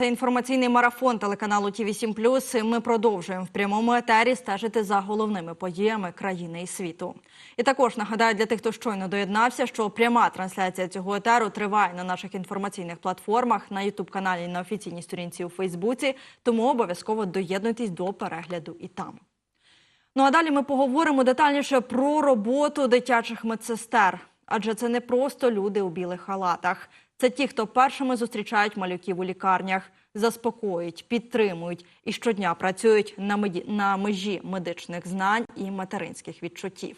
Це інформаційний марафон телеканалу ТІВІ 7 Ми продовжуємо в прямому етері стежити за головними подіями країни і світу. І також нагадаю для тих, хто щойно доєднався, що пряма трансляція цього етеру триває на наших інформаційних платформах на Ютуб каналі на офіційній сторінці у Фейсбуці. Тому обов'язково доєднуйтесь до перегляду і там. Ну а далі ми поговоримо детальніше про роботу дитячих медсестер. Адже це не просто люди у білих халатах. Це ті, хто першими зустрічають малюків у лікарнях, заспокоюють, підтримують і щодня працюють на, меді... на межі медичних знань і материнських відчуттів.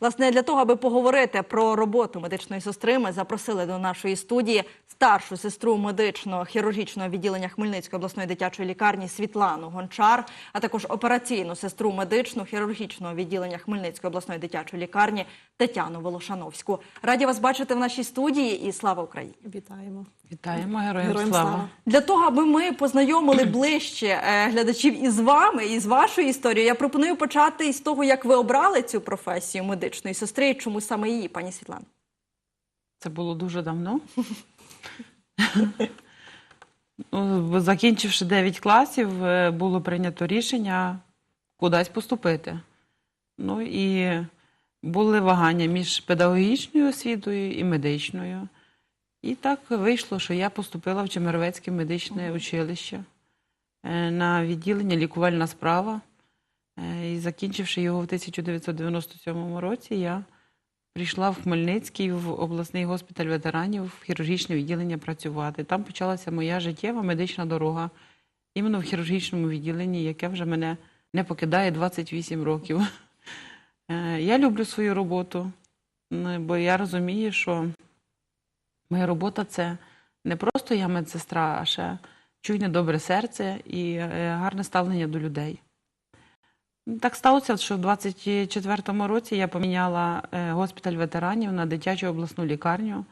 Власне, для того, аби поговорити про роботу медичної сестри, ми запросили до нашої студії старшу сестру медичного хірургічного відділення Хмельницької обласної дитячої лікарні Світлану Гончар, а також операційну сестру медичного хірургічного відділення Хмельницької обласної дитячої лікарні Тетяну Волошановську. Раді вас бачити в нашій студії і слава Україні! Вітаємо. Вітаємо героям, Героям слава. слава. Для того, аби ми познайомили ближче е, глядачів із вами і з вашою історією, я пропоную почати із того, як ви обрали цю професію медичної сестри, і чому саме її, пані Світлана. Це було дуже давно. Ну, Закінчивши 9 класів, е, було прийнято рішення кудись поступити. Ну і були вагання між педагогічною освітою і медичною. І так вийшло, що я поступила в Чемеровецьке медичне училище е, на відділення лікувальна справа. Е, І закінчивши його в 1997 році, я прийшла в Хмельницький в обласний госпіталь ветеранів в хірургічне відділення працювати. Там почалася моя життєва медична дорога, іменно в хірургічному відділенні, яке вже мене не покидає 28 років. Е, Я люблю свою роботу, бо я розумію, що моя робота це не просто я медсестра, а ще чуйне добре серце і е, гарне ставлення до людей. Так сталося, що в 24-му році я поміняла е, госпіталь ветеранів на дитячу обласну лікарню,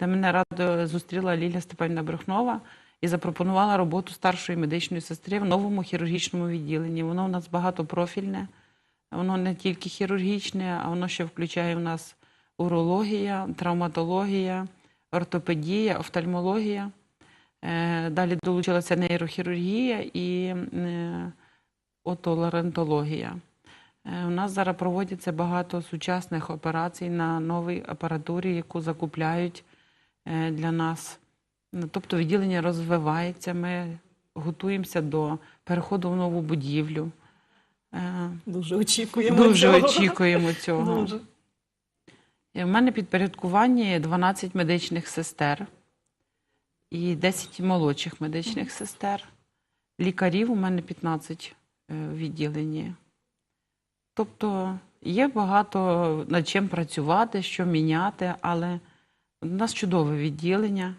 де мене радо зустріла Лілія Степанівна Брехнова і запропонувала роботу старшої медичної сестри в новому хірургічному відділенні. Воно у нас багатопрофільне, воно не тільки хірургічне, а воно ще включає в нас урологія, травматологія, ортопедія, офтальмологія. Е, Далі долучилася нейрохірургія і е, отоларентологія. Е, У нас зараз проводяться багато сучасних операцій на новій апаратурі, яку закупляють для нас. Тобто відділення розвивається, ми готуємося до переходу в нову будівлю. Дуже очікуємо. Дуже цього. очікуємо цього. Дуже. І в мене підпорядкування 12 медичних сестер і 10 молодших медичних сестер. Лікарів у мене 15 е, в відділенні. Тобто є багато над чим працювати, що міняти, але у нас чудове відділення,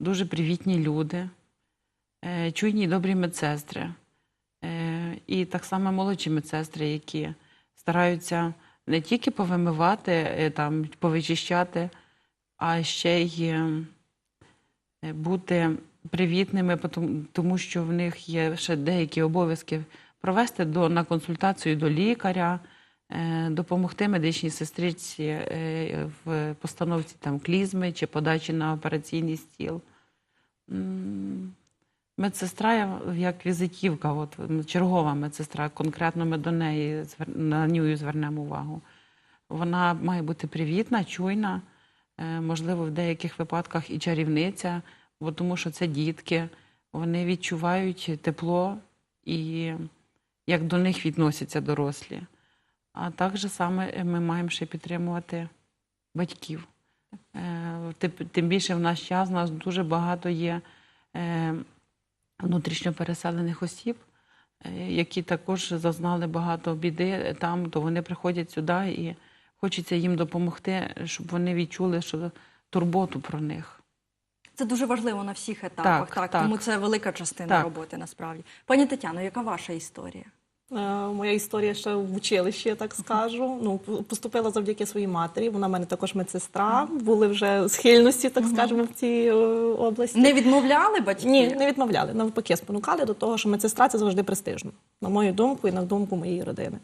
дуже привітні люди, е, чуйні і добрі медсестри. Е, І так само молодші медсестри, які стараються не тільки повимивати, е, там, повичищати, а ще й е, бути привітними, тому що в них є ще деякі обов'язки провести до, на консультацію до лікаря, е, допомогти медичній сестриці в постановці там, клізми чи подачі на операційний стіл. Медсестра як візитівка, от чергова медсестра, конкретно ми до неї на нього звернемо увагу. Вона має бути привітна, чуйна, е, можливо, в деяких випадках і чарівниця, бо тому що це дітки, вони відчувають тепло і як до них відносяться дорослі. А так же саме е, ми маємо ще підтримувати батьків. Е, Тим більше в наш час у нас дуже багато є внутрішньо переселених осіб, е, які також зазнали багато біди там, то вони приходять сюди і хочеться їм допомогти, щоб вони відчули, що турботу про них. Це дуже важливо на всіх етапах, так, Так, так. тому це велика частина Так. роботи насправді. Пані Тетяно, яка ваша історія? Е, Моя історія ще в училищі, я так скажу. Ну, поступила завдяки своїй матері. Вона в мене також медсестра. Були вже схильності, так скажемо, в цій е, області. Не відмовляли батьки? Ні, не відмовляли. Навпаки, спонукали до того, що медсестра це завжди престижно. На мою думку і на думку моєї родини.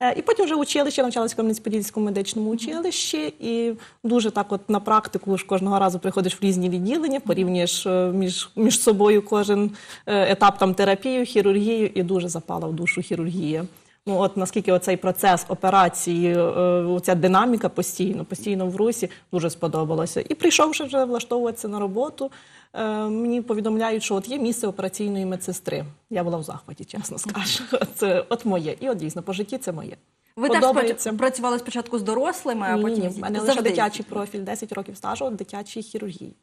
Е, І потім вже училище, навчалася в Кам'янець-Подільському медичному училищі, і дуже так, от на практику ж кожного разу приходиш в різні відділення, порівнюєш е, між, між собою кожен е, етап там терапію, хірургію, і дуже запала в душу хірургія. Ну, от наскільки оцей процес операції, е, оця динаміка постійно, постійно в русі, дуже сподобалося. І прийшовши вже влаштовуватися на роботу, е, мені повідомляють, що от є місце операційної медсестри. Я була в захваті, чесно скажу. Це от моє. І от дійсно по житті це моє. Ви теж Подобається. споч- працювали спочатку з дорослими, а Ні, потім ні, в мене лише дитячий профіль, 10 років стажу дитячій хірургії.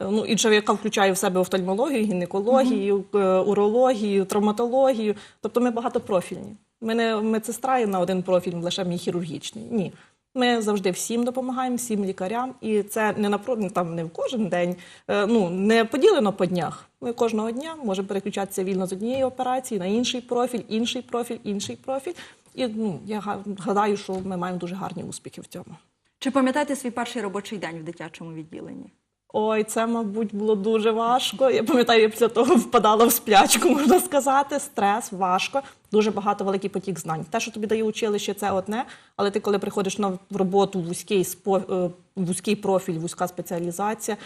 Е, Ну, і яка включає в себе офтальмологію, гінекологію, е, урологію, травматологію. Тобто ми багатопрофільні. Ми не медсестра і на один профіль, лише мій хірургічний. Ні. Ми завжди всім допомагаємо, всім лікарям, і це не на там не в кожен день, е, ну не поділено по днях. Ми кожного дня можемо переключатися вільно з однієї операції на інший профіль, інший профіль, інший профіль. І ну я га- гадаю, що ми маємо дуже гарні успіхи в цьому. Чи пам'ятаєте свій перший робочий день в дитячому відділенні? Ой, це, мабуть, було дуже важко. Я пам'ятаю, я після того впадала в сплячку, можна сказати. Стрес, важко, дуже багато великий потік знань. Те, що тобі дає училище, це одне. Але ти, коли приходиш на роботу вузький е, вузький профіль, вузька спеціалізація.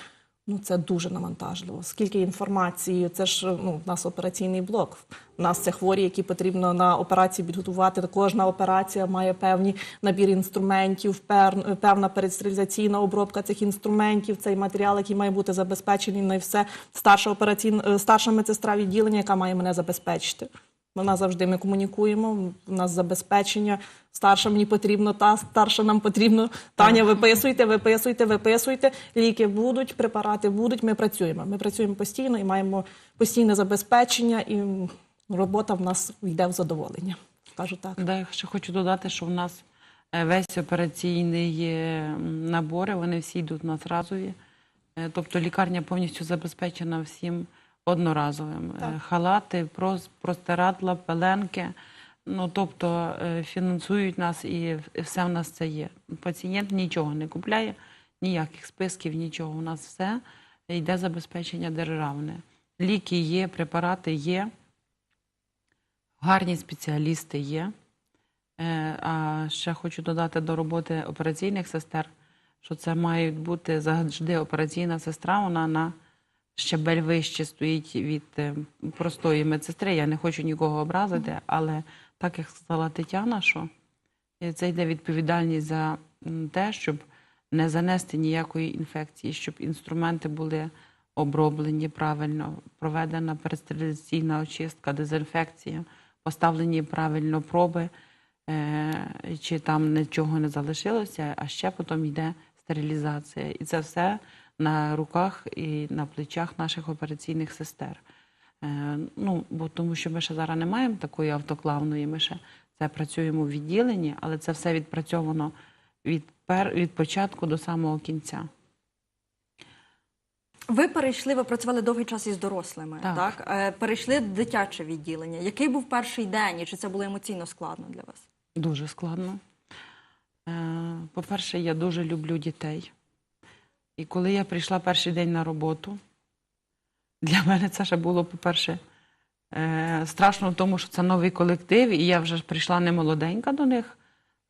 Ну, це дуже навантажливо. Скільки інформації, це ж ну, в нас операційний блок. У нас це хворі, які потрібно на операції підготувати. Кожна операція має певний набір інструментів, пер- певна передстерилізаційна обробка цих інструментів, цей матеріал, який має бути забезпечений на все. Старша операційна е, старша медсестра відділення, яка має мене забезпечити. Вона завжди ми комунікуємо. У нас забезпечення. Старша мені потрібно, та старша нам потрібно. Таня, виписуйте, виписуйте, виписуйте. Ліки будуть, препарати будуть. Ми працюємо. Ми працюємо постійно і маємо постійне забезпечення, і робота в нас йде в задоволення. Кажу так. Да, я ще хочу додати, що в нас е, весь операційний е, набори, вони всі йдуть на разові. Е, Тобто лікарня повністю забезпечена всім одноразовим. Е, Так. Халати, прос- простирадла, пеленки. Ну, тобто е, фінансують нас і все в нас це є. Пацієнт нічого не купляє, ніяких списків, нічого. У нас все йде забезпечення державне. Ліки є, препарати є. Гарні спеціалісти є. Е, А ще хочу додати до роботи операційних сестер, що це має бути завжди операційна сестра. Вона на щебель вище стоїть від е, простої медсестри. Я не хочу нікого образити, але так як сказала Тетяна, що е, це йде відповідальність за те, щоб не занести ніякої інфекції, щоб інструменти були оброблені правильно, проведена перестерилізаційна очистка, дезінфекція, поставлені правильно проби, е, чи там нічого не залишилося, а ще потім йде стерилізація. І це все на руках і на плечах наших операційних сестер. Е, Ну, бо тому що ми ще зараз не маємо такої автоклавної, ми ще це працюємо в відділенні, але це все відпрацьовано від, пер, від початку до самого кінця. Ви перейшли, ви працювали довгий час із дорослими, так? Так. Е, Перейшли в дитяче відділення. Який був перший день і чи це було емоційно складно для вас? Дуже складно. Е, По-перше, я дуже люблю дітей. І коли я прийшла перший день на роботу, для мене це ще було, по-перше, е, страшно в тому, що це новий колектив, і я вже прийшла не молоденька до них,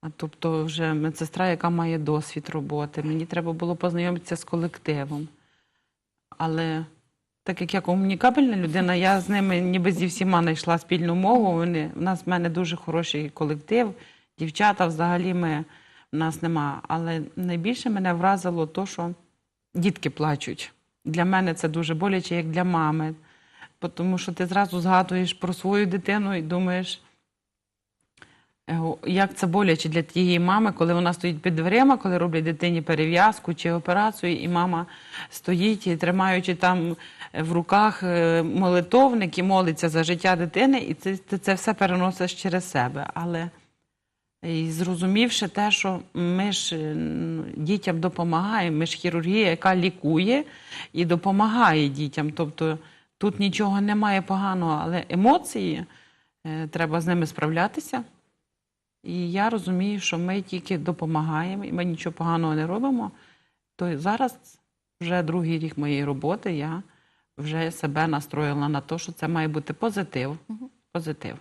а тобто вже медсестра, яка має досвід роботи. Мені треба було познайомитися з колективом. Але так як я комунікабельна людина, я з ними ніби зі всіма знайшла спільну мову. Вони, у нас в мене дуже хороший колектив. Дівчата взагалі ми, в нас нема. Але найбільше мене вразило то, що дітки плачуть. Для мене це дуже боляче, як для мами. Тому що ти зразу згадуєш про свою дитину і думаєш, як це боляче для тієї мами, коли вона стоїть під дверима, коли роблять дитині перев'язку чи операцію, і мама стоїть, і тримаючи там в руках е, молитовник і молиться за життя дитини, і це, ти це все переносиш через себе. Але і зрозумівши те, що ми ж е, дітям допомагаємо, ми ж хірургія, яка лікує і допомагає дітям. Тобто тут нічого немає поганого, але емоції е, треба з ними справлятися. І я розумію, що ми тільки допомагаємо, і ми нічого поганого не робимо. То зараз вже другий рік моєї роботи я вже себе настроїла на те, що це має бути позитив. Позитив.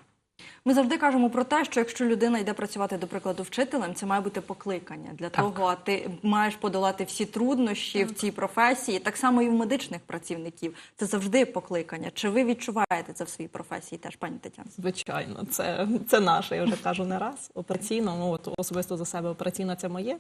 Ми завжди кажемо про те, що якщо людина йде працювати, до прикладу, вчителем, це має бути покликання для Так. того, а ти маєш подолати всі труднощі в цій професії. Так само і в медичних працівників. Це завжди покликання. Чи ви відчуваєте це в своїй професії теж, пані Тетяна? Звичайно, це, це наше, я вже кажу не раз. Операційно, ну от особисто за себе операційна це моє.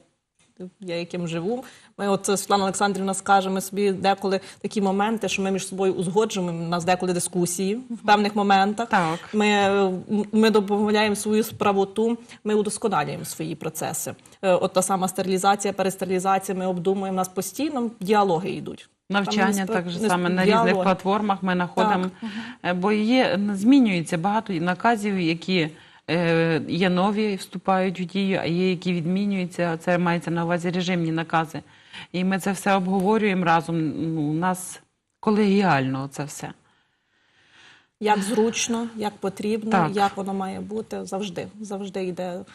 Я яким живу. Ми от Світлана Олександрівна скаже, ми собі деколи такі моменти, що ми між собою узгоджуємо. У нас деколи дискусії в певних моментах. Так. Ми, е, ми додаємо свою справоту, ми удосконалюємо свої процеси. Е, От та сама стерилізація, перестерилізація, ми обдумуємо. У нас постійно діалоги йдуть. Навчання так же саме на різних платформах ми знаходимо, Е, бо є змінюється багато наказів, які е, є нові, вступають в дію, а є які відмінюються. Це мається на увазі режимні накази. І ми це все обговорюємо разом. Ну, у нас колегіально це все. Як зручно, як потрібно, Так. як воно має бути, завжди. Завжди йде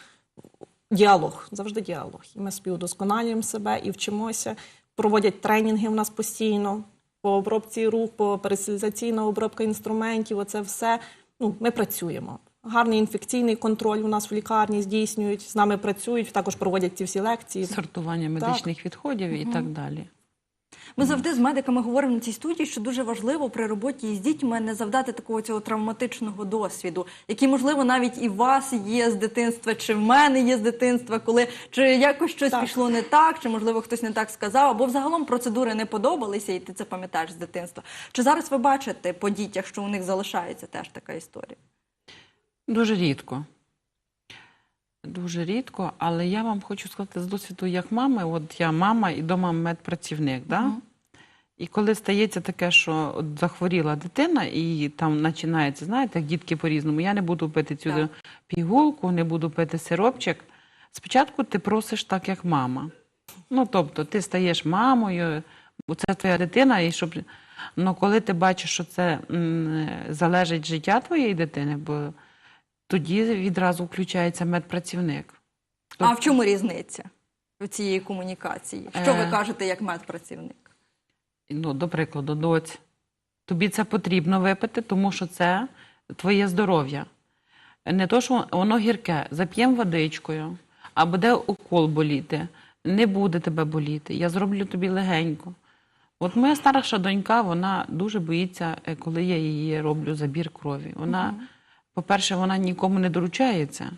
діалог. Завжди діалог. І ми собі удосконалюємо себе і вчимося. Проводять тренінги в нас постійно по обробці рук, по пересилізаційна обробка інструментів. Оце все. Ну, ми працюємо. Гарний інфекційний контроль у нас в лікарні здійснюють, з нами працюють, також проводять ці всі лекції. Сортування медичних відходів і так далі. Ми завжди з медиками говоримо на цій студії, що дуже важливо при роботі з дітьми не завдати такого цього травматичного досвіду, який, можливо, навіть і у вас є з дитинства, чи в мене є з дитинства, коли чи якось щось Так. пішло не так, чи можливо хтось не так сказав, або взагалом процедури не подобалися, і ти це пам'ятаєш з дитинства. Чи зараз ви бачите по дітях, що у них залишається теж така історія? Дуже рідко. Дуже рідко, але я вам хочу сказати з досвіду як мами, от я мама і дома медпрацівник, да? І коли стається таке, що от захворіла дитина, і там починається, знаєте, як дітки по-різному, я не буду пити цю Так. пігулку, не буду пити сиропчик. Спочатку ти просиш так, як мама. Ну, тобто, ти стаєш мамою, бо це твоя дитина, і щоб. Ну, коли ти бачиш, що це м, залежить життя твоєї дитини, бо тоді відразу включається медпрацівник. А в чому різниця в цієї комунікації? Що ви Е. кажете як медпрацівник? ну, до прикладу, доць, тобі це потрібно випити, тому що це твоє здоров'я. Не то, що воно гірке, зап'єм водичкою, а буде укол боліти, не буде тебе боліти. Я зроблю тобі легенько. От моя старша донька, вона дуже боїться, е, коли я її роблю забір крові. Вона, по-перше, вона нікому не доручається.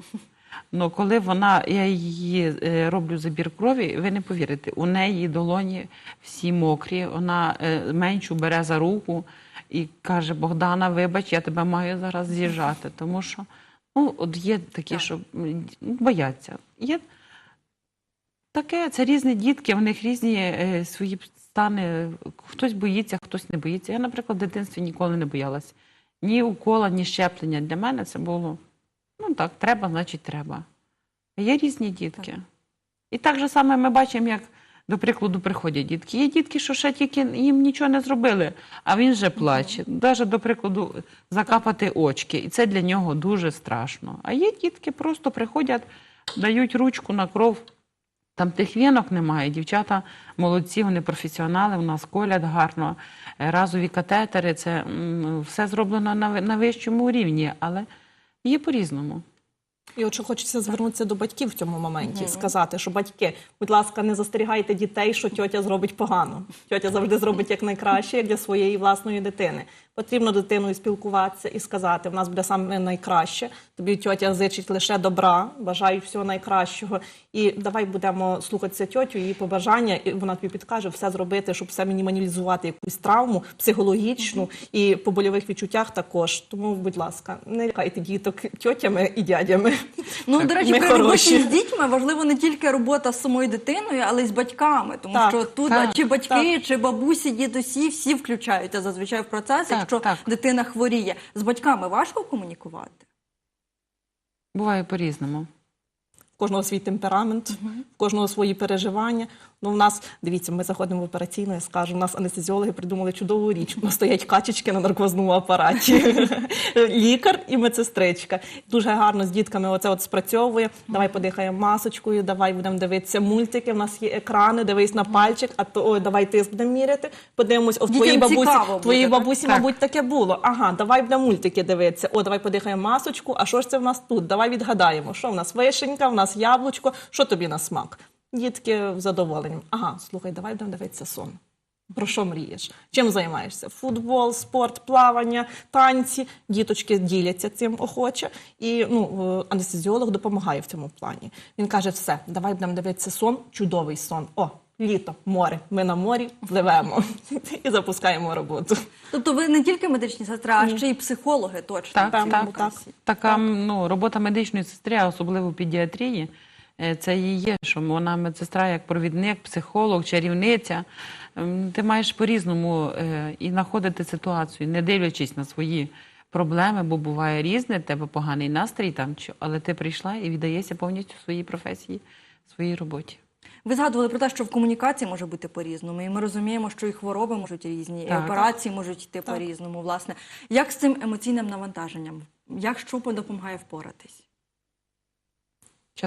Ну, коли вона, я її е, роблю забір крові, ви не повірите, у неї долоні всі мокрі, вона е, меншу бере за руку і каже: Богдана, вибач, я тебе маю зараз з'їжджати. Тому що ну, от є такі, Так. що м, бояться. Є таке, це різні дітки, в них різні е, свої стани. Хтось боїться, хтось не боїться. Я, наприклад, в дитинстві ніколи не боялась. Ні укола, ні щеплення. Для мене це було ну так, треба, значить треба. А Є різні дітки. І так же саме ми бачимо, як, до прикладу, приходять дітки. Є дітки, що ще тільки їм нічого не зробили, а він вже плаче. Навіть, до прикладу, закапати очки. І це для нього дуже страшно. А є дітки, просто приходять, дають ручку на кров. Там тих вінок немає. Дівчата молодці, вони професіонали, у нас колять гарно. Е, Разові катетери, це все зроблено на вищому рівні, але є по-різному. І от що хочеться звернутися до батьків в цьому моменті і сказати, що батьки, будь ласка, не застерігайте дітей, що тьотя зробить погано. Тьотя завжди зробить як найкраще як для своєї власної дитини. Потрібно дитиною спілкуватися і сказати: в нас буде саме найкраще. Тобі тьотя зичить лише добра, бажаю всього найкращого. І давай будемо слухатися тьотю, її побажання, і вона тобі підкаже все зробити, щоб все мінімалізувати якусь травму психологічну і по больових відчуттях також. Тому, будь ласка, не лякайте діток тьотями і дядями. Ну, до речі, при роботі з дітьми важливо не тільки робота з самою дитиною, але й з батьками. Тому Так, що тут так, чи батьки, чи бабусі, дідусі, всі включаються зазвичай в процес, Так, якщо так. дитина хворіє. З батьками важко комунікувати. Буває по-різному. В кожного свій темперамент, в кожного свої переживання. Ну, в нас, дивіться, ми заходимо в операційну, я скажу, у нас анестезіологи придумали чудову річ. У нас стоять качечки на наркозному апараті. Лікар і медсестричка. Дуже гарно з дітками оце от спрацьовує. Давай подихаємо масочкою, давай будемо дивитися мультики. У нас є екрани, дивись на пальчик, а то ой, давай тиск будемо міряти. Подивимось, о, в твоїй Дітям бабусі, цікаво твоїй так? бабусі, Так. мабуть, таке було. Ага, давай будемо мультики дивитися. О, давай подихаємо масочку. А що ж це в нас тут? Давай відгадаємо, що в нас вишенька, в нас яблучко, що тобі на смак? Дітки в задоволенням. Ага, слухай, давай будемо дивитися сон. Про що мрієш? Чим займаєшся? Футбол, спорт, плавання, танці. Діточки діляться цим охоче. І ну, е, анестезіолог допомагає в цьому плані. Він каже: все, давай будемо дивитися сон, чудовий сон. О, літо, море. Ми на морі пливемо і запускаємо роботу. Тобто ви не тільки медичні сестри, а ще й психологи точно. Так, так, професії. Така ну, робота медичної сестри, особливо в педіатрії, е, це і є, що вона медсестра як провідник, психолог, чарівниця. Ем, Ти маєш по-різному е, і знаходити ситуацію, не дивлячись на свої проблеми, бо буває різне, тебе поганий настрій там, але ти прийшла і віддаєшся повністю своїй професії, своїй роботі. Ви згадували про те, що в комунікації може бути по-різному, і ми розуміємо, що і хвороби можуть різні, і Так. операції можуть йти по-різному. Власне, як з цим емоційним навантаженням? Як що допомагає впоратись?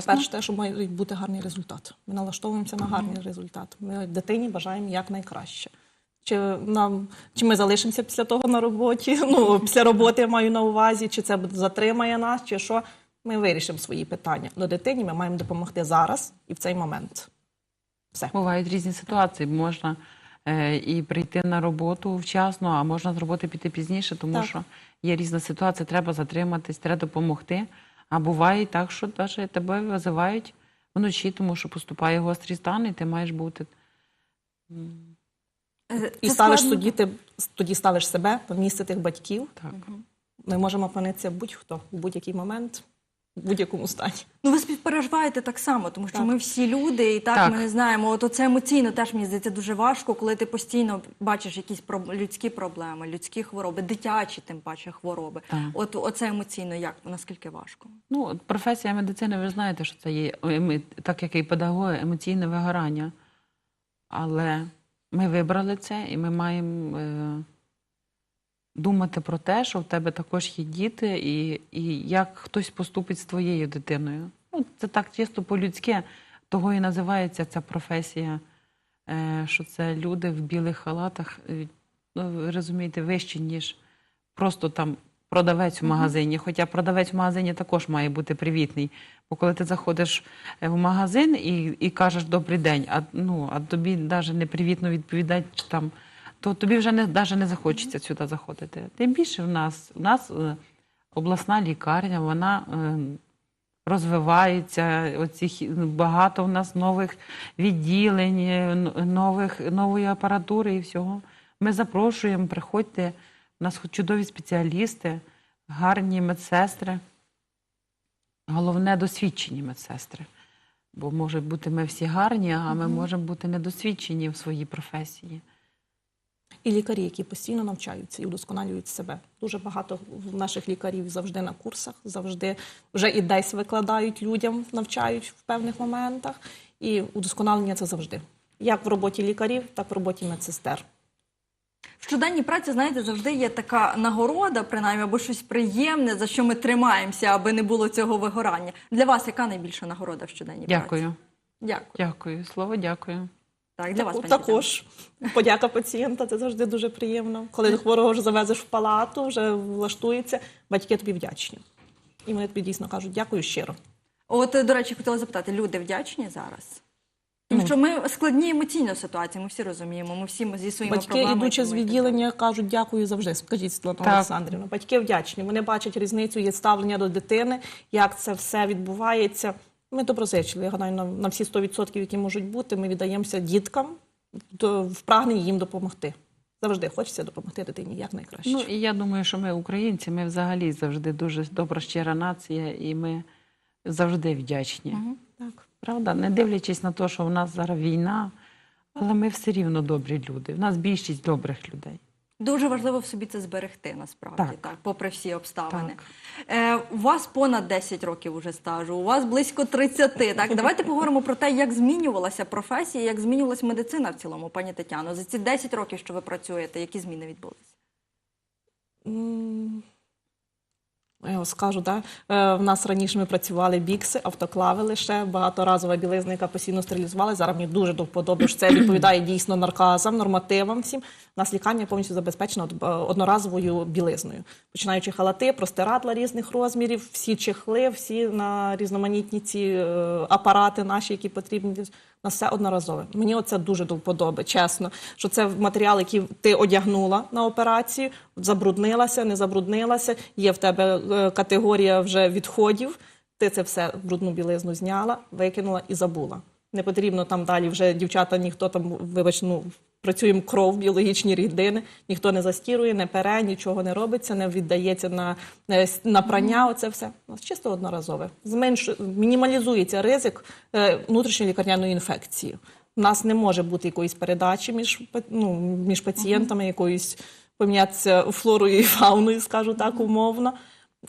Перше, те, що має бути гарний результат. Ми налаштовуємося на гарний результат. Ми дитині бажаємо якнайкраще. Чи нам чи ми залишимося після того на роботі? Ну після роботи я маю на увазі, чи це затримає нас, чи що. Ми вирішимо свої питання. Но дитині ми маємо допомогти зараз і в цей момент. Все. Бувають різні ситуації. Можна е, і прийти на роботу вчасно, а можна з роботи піти пізніше, тому Так. що є різна ситуація, треба затриматись, треба допомогти. А буває і так, що навіть тебе визивають вночі, тому що поступає гострий стан, і ти маєш бути. Е, І це ставиш складно. тоді, ти тоді ставиш себе в місце тих батьків. Так. Ми можемо опинитися будь-хто в будь-який момент, в будь-якому стані. Ну, ви співпереживаєте так само, тому що Так. ми всі люди, і так, Так. ми не знаємо. От це емоційно теж мені здається дуже важко, коли ти постійно бачиш якісь людські проблеми, людські хвороби, дитячі, тим паче хвороби. Так. От оце емоційно, як наскільки важко? Ну, професія медицини, ви знаєте, що це є, так як і педагоги, емоційне вигорання. Але ми вибрали це, і ми маємо е, думати про те, що в тебе також є діти, і, і як хтось поступить з твоєю дитиною. Ну, це так чисто по-людськи, того і називається ця професія, е, що це люди в білих халатах, е, ну, розумієте, вищі, ніж просто там продавець в магазині. Хоча продавець в магазині також має бути привітний. Бо коли ти заходиш е, в магазин і, і кажеш добрий день, а, ну, а тобі навіть непривітно відповідати чи там, то тобі вже не, навіть не захочеться сюди заходити. Тим більше в нас, у нас е, обласна лікарня, вона е, розвивається. Оці, багато в нас нових відділень, е, нових, нової апаратури і всього. Ми запрошуємо, приходьте. У нас чудові спеціалісти, гарні медсестри. Головне досвідчені медсестри. Бо може бути ми всі гарні, а ми можемо бути недосвідчені в своїй професії. І лікарі, які постійно навчаються і удосконалюють себе. Дуже багато наших лікарів завжди на курсах, завжди вже і десь викладають людям, навчають в певних моментах. І удосконалення це завжди. Як в роботі лікарів, так в роботі медсестер. В щоденній праці, знаєте, завжди є така нагорода, принаймні, або щось приємне, за що ми тримаємося, аби не було цього вигорання. Для вас яка найбільша нагорода в щоденній праці? Дякую. Дякую. Дякую. Слово дякую. Так, для вас пані також подяка пацієнта це завжди дуже приємно. Коли хворого вже завезеш в палату, вже влаштується, батьки тобі вдячні. І вони тобі дійсно кажуть дякую щиро. От, до речі, хотіла запитати, люди вдячні зараз? Тому що ми складні емоційно ситуації, ми всі розуміємо, ми всі зі своїми Батьки, проблемами. ідучи з відділення, кажуть дякую завжди. Скажіть, Світлана. Олександрівна. Батьки вдячні. Вони бачать різницю, є ставлення до дитини, як це все відбувається. Ми доброзичливі. Я гадаю, на, на всі 100%, які можуть бути, ми віддаємося діткам, до, впрагнені їм допомогти. Завжди хочеться допомогти дитині якнайкраще. Ну і я думаю, що ми, українці, ми взагалі завжди дуже добра, щира нація, і ми завжди вдячні. так. Правда, не дивлячись на те, що в нас зараз війна, але ми все рівно добрі люди. В нас більшість добрих людей. Дуже важливо в собі це зберегти, насправді, так, Так. попри всі обставини. Так. Е, у вас понад 10 років уже стажу, у вас близько 30. Так, давайте поговоримо про те, як змінювалася професія, як змінювалася медицина в цілому, пані Тетяно. За ці 10 років, що ви працюєте, які зміни відбулися? Скажу, да? Е, в нас раніше ми працювали бікси, автоклави лише, багаторазова білизна, яка постійно стерилізувала. Зараз мені дуже до вподоби, що це відповідає дійсно нарказам, нормативам всім. У нас лікарня повністю забезпечена е, одноразовою білизною. Починаючи халати, простирадла різних розмірів, всі чехли, всі на різноманітні ці е, апарати наші, які потрібні. На все одноразове. Мені оце дуже до вподоби, чесно. Що це матеріал, який ти одягнула на операцію, забруднилася, не забруднилася. Є в тебе е, категорія вже відходів. Ти це все брудну білизну зняла, викинула і забула. Не потрібно там далі вже дівчата, ніхто там, вибач, ну, працюємо кров, біологічні рідини, ніхто не застірує, не пере, нічого не робиться, не віддається на, на прання. Оце все. У нас чисто одноразове. Зменшу, мінімалізується ризик е, внутрішньої лікарняної інфекції. У нас не може бути якоїсь передачі між, ну, між пацієнтами, якоюсь помінятися флорою і фауною, скажу так, умовно.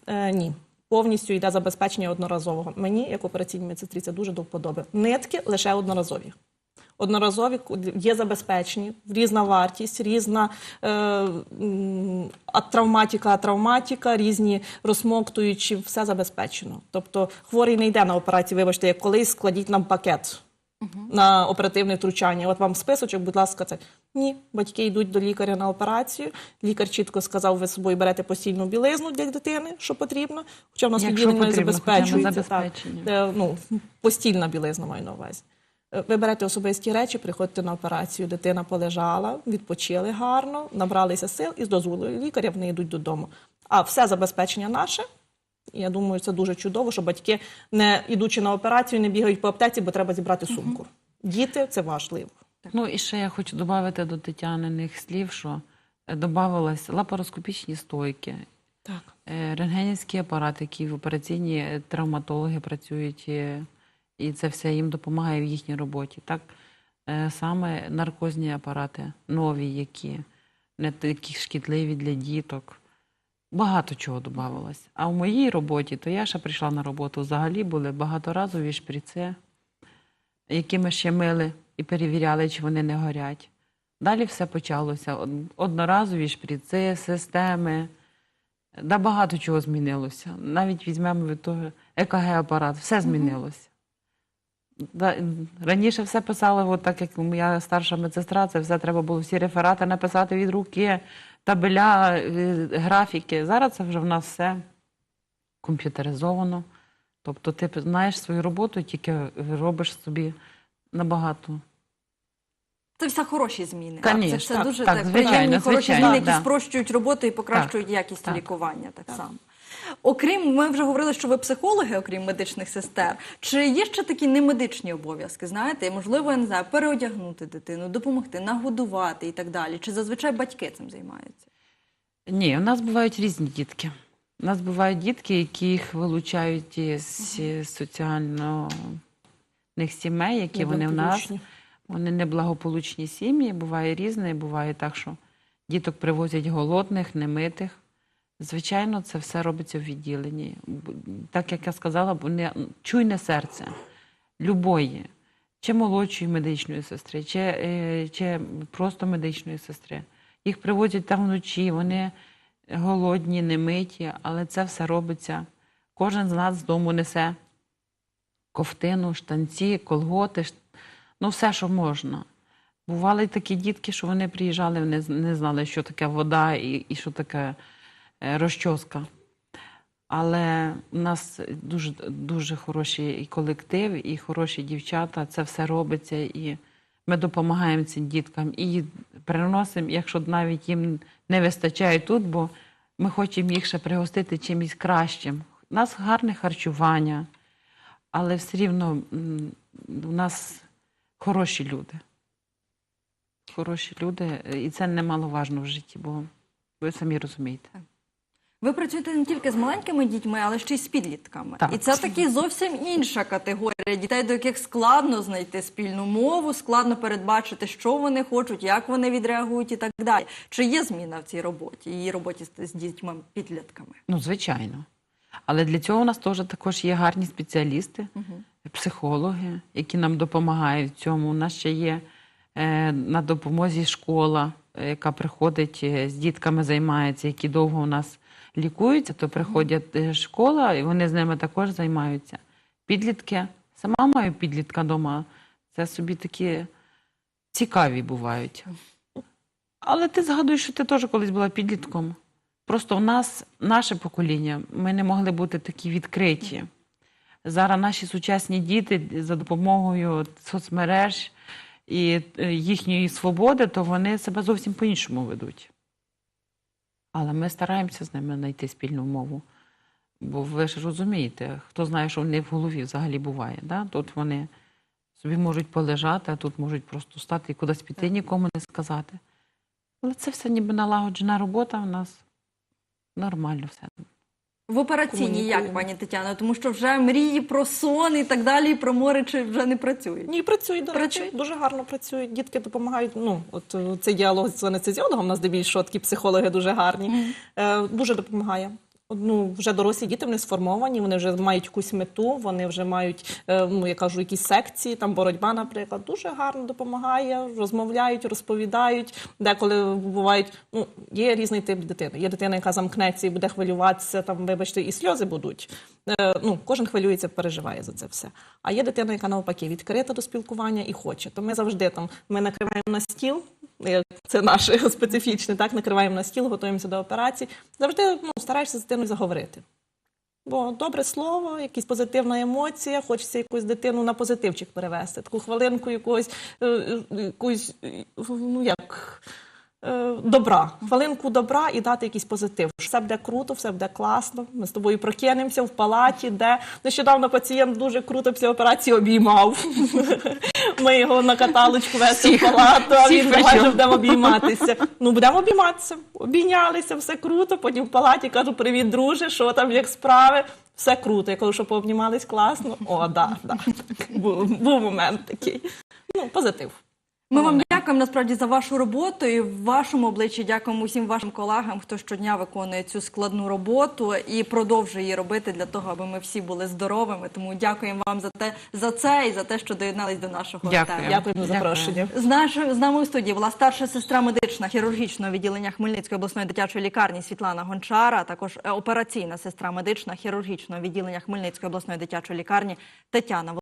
Е, ні. Повністю йде забезпечення одноразового. Мені, як операційній медсестрі, це дуже до вподоби. Нитки лише одноразові. Одноразові є забезпечені, різна вартість, різна е, м, атравматика, атравматика, різні розсмоктуючі, все забезпечено. Тобто хворий не йде на операцію, вибачте, як колись складіть нам пакет на оперативне втручання. От вам списочок, будь ласка, це. Ні, батьки йдуть до лікаря на операцію. Лікар чітко сказав, ви з собою берете постільну білизну для дитини, що потрібно. Хоча в нас відділення не забезпечується. Так. Е, ну, постільна білизна маю на увазі. Е, Ви берете особисті речі, приходите на операцію, дитина полежала, відпочили гарно, набралися сил і з дозволу лікаря вони йдуть додому. А все забезпечення наше. Я думаю, це дуже чудово, що батьки, не ідучи на операцію, не бігають по аптеці, бо треба зібрати сумку. Діти це важливо. Ну і ще я хочу додати до Тетяниних слів, що додавалось лапароскопічні стойки, Так. е, рентгенівський апарат, який в операційні е, травматологи працюють, е, і це все їм допомагає в їхній роботі. Так е, саме наркозні апарати, нові, які не такі шкідливі для діток. Багато чого додавалось. А в моїй роботі, то я ще прийшла на роботу, взагалі були багаторазові шприци, які ми ще мили і перевіряли, чи вони не горять. Далі все почалося. Одноразові шприци, системи. Да багато чого змінилося. Навіть візьмемо від того ЕКГ-апарат, все змінилося. Раніше все писали, от так як моя старша медсестра, це все треба було всі реферати написати від руки, табеля, е, графіки. Зараз це вже в нас все комп'ютеризовано. Тобто ти знаєш свою роботу, тільки робиш собі набагато. Це все хороші зміни. Конечно, це все так, дуже так, так, звичайно, приємні, хороші звичайно, зміни, які да. спрощують роботу і покращують якість так. лікування так, само. Окрім, ми вже говорили, що ви психологи, окрім медичних сестер. Чи є ще такі немедичні обов'язки? Знаєте, можливо, я не знаю, переодягнути дитину, допомогти, нагодувати і так далі. Чи зазвичай батьки цим займаються? Ні, у нас бувають різні дітки. У нас бувають дітки, яких вилучають із соціальних сімей, які вони в нас. Вони неблагополучні сім'ї, буває різне, буває так, що діток привозять голодних, немитих. Звичайно, це все робиться в відділенні. Так як я сказала, вони чуйне серце любої, чи молодшої медичної сестри, чи, е, чи просто медичної сестри. Їх привозять там вночі, вони голодні, немиті, але це все робиться. Кожен з нас з дому несе ковтину, штанці, колготи, ну все, що можна. Бували такі дітки, що вони приїжджали, вони не знали, що таке вода і, і що таке розчоска. Але у нас дуже, дуже хороший і колектив, і хороші дівчата. Це все робиться, і ми допомагаємо цим діткам і приносимо, якщо навіть їм не вистачає тут, бо ми хочемо їх ще пригостити чимось кращим. У нас гарне харчування, але все рівно у нас хороші люди. Хороші люди, і це немаловажно в житті, бо ви самі розумієте. Ви працюєте не тільки з маленькими дітьми, але ще й з підлітками. Так. І це таки зовсім інша категорія дітей, до яких складно знайти спільну мову, складно передбачити, що вони хочуть, як вони відреагують і так далі. Чи є зміна в цій роботі, її роботі з, дітьми підлітками? Ну, звичайно. Але для цього у нас теж також є гарні спеціалісти, психологи, які нам допомагають в цьому. У нас ще є е, на допомозі школа, е, яка приходить е, з дітками, займається, які довго у нас лікуються, то приходять е, школа, і вони з ними також займаються. Підлітки, сама маю підлітка вдома. Це собі такі цікаві бувають. Але ти згадуєш, що ти теж колись була підлітком. Просто у нас наше покоління, ми не могли бути такі відкриті. Зараз наші сучасні діти за допомогою соцмереж і е, їхньої свободи, то вони себе зовсім по-іншому ведуть. Але ми стараємося з ними знайти спільну мову. Бо ви ж розумієте, хто знає, що в них в голові взагалі буває. Да? Тут вони собі можуть полежати, а тут можуть просто стати і кудись піти, нікому не сказати. Але це все ніби налагоджена робота в нас. Нормально все. В операційній як, пані Тетяно? Тому що вже мрії про сон і так далі, і про море чи вже не працюють. Ні, працюють, до речі, Працюють? дуже гарно працюють. Дітки допомагають. Ну, от е, цей діалог з анестезіологом, у нас здебільшого такі психологи дуже гарні. Е, дуже допомагає. Ну, вже дорослі діти вони сформовані, вони вже мають якусь мету, вони вже мають, е, ну я кажу, якісь секції, там боротьба, наприклад, дуже гарно допомагає, розмовляють, розповідають. Деколи бувають, ну є різний тип дитини. Є дитина, яка замкнеться і буде хвилюватися, там, вибачте, і сльози будуть. Е, ну, кожен хвилюється, переживає за це все. А є дитина, яка навпаки відкрита до спілкування і хоче. То ми завжди там ми накриваємо на стіл. Як Це наше специфічне, так накриваємо на стіл, готуємося до операції. Завжди ну, стараєшся з дитиною заговорити. Бо добре слово, якась позитивна емоція, хочеться якусь дитину на позитивчик перевести. Таку хвилинку якогось, е, е, якусь, е, ну як. е, Добра, хвилинку добра і дати якийсь позитив. Все буде круто, все буде класно. Ми з тобою прокинемося в палаті, де нещодавно пацієнт дуже круто після операції обіймав. Ми його на каталочку вести в палату, а він давай вже будемо обійматися. Ну, будемо обійматися. Обійнялися, все круто. Потім в палаті кажу: привіт, друже, що там, як справи? Все круто. Я кажу, що пообнімались класно. О, да, да. Був, був момент такий. Ну, позитив. Ми вам дякуємо насправді за вашу роботу і в вашому обличчі дякуємо усім вашим колегам, хто щодня виконує цю складну роботу і продовжує її робити для того, аби ми всі були здоровими. Тому дякуємо вам за те за це і за те, що доєднались до нашого Дякую. Дякуємо за запрошення. З нашою з нами у студії була старша сестра медична хірургічного відділення Хмельницької обласної дитячої лікарні Світлана Гончара, а також е, операційна сестра медична хірургічного відділення Хмельницької обласної дитячої лікарні Тетяна